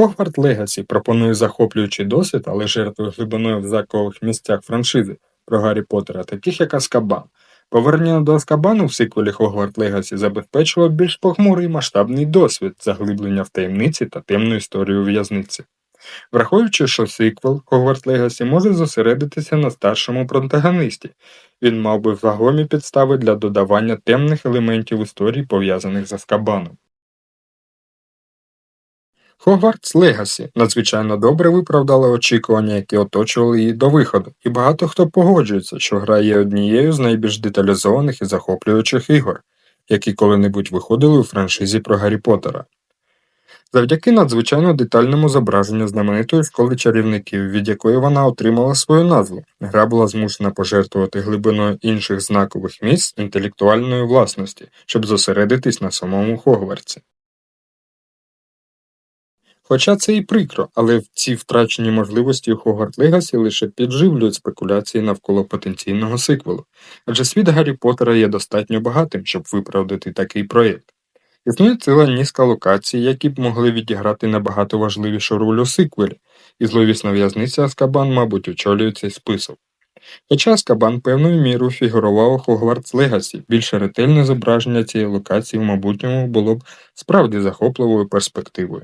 Хогварт Легасі пропонує захоплюючий досвід, але жертвує глибиною в закових місцях франшизи про Гаррі Поттера, таких як Аскабан. Повернення до Аскабану в сиквелі Хогварт Легасі забезпечило більш похмурий масштабний досвід заглиблення в таємниці та темну історію в'язниці. Враховуючи, що сиквел Хогварт Легасі може зосередитися на старшому протагоністі, він мав би вагомі підстави для додавання темних елементів історії, пов'язаних з Аскабаном. Хогвартс Легасі надзвичайно добре виправдала очікування, які оточували її до виходу, і багато хто погоджується, що гра є однією з найбільш деталізованих і захоплюючих ігор, які коли-небудь виходили у франшизі про Гаррі Поттера. Завдяки надзвичайно детальному зображенню знаменитої школи чарівників, від якої вона отримала свою назву, гра була змушена пожертвувати глибиною інших знакових місць інтелектуальної власності, щоб зосередитись на самому Хогвартсі. Хоча це і прикро, але ці втрачені можливості у Хогварт Легасі лише підживлюють спекуляції навколо потенційного сиквелу, адже світ Гаррі Поттера є достатньо багатим, щоб виправдати такий проєкт. Існує ціла низка локацій, які б могли відіграти набагато важливішу роль у сиквелі, і зловісна в'язниця Аскабан, мабуть, очолює цей список. Хоча Аскабан певною мірою фігурував у Хогвартс Легасі, більш ретельне зображення цієї локації в майбутньому було б справді захопливою перспективою.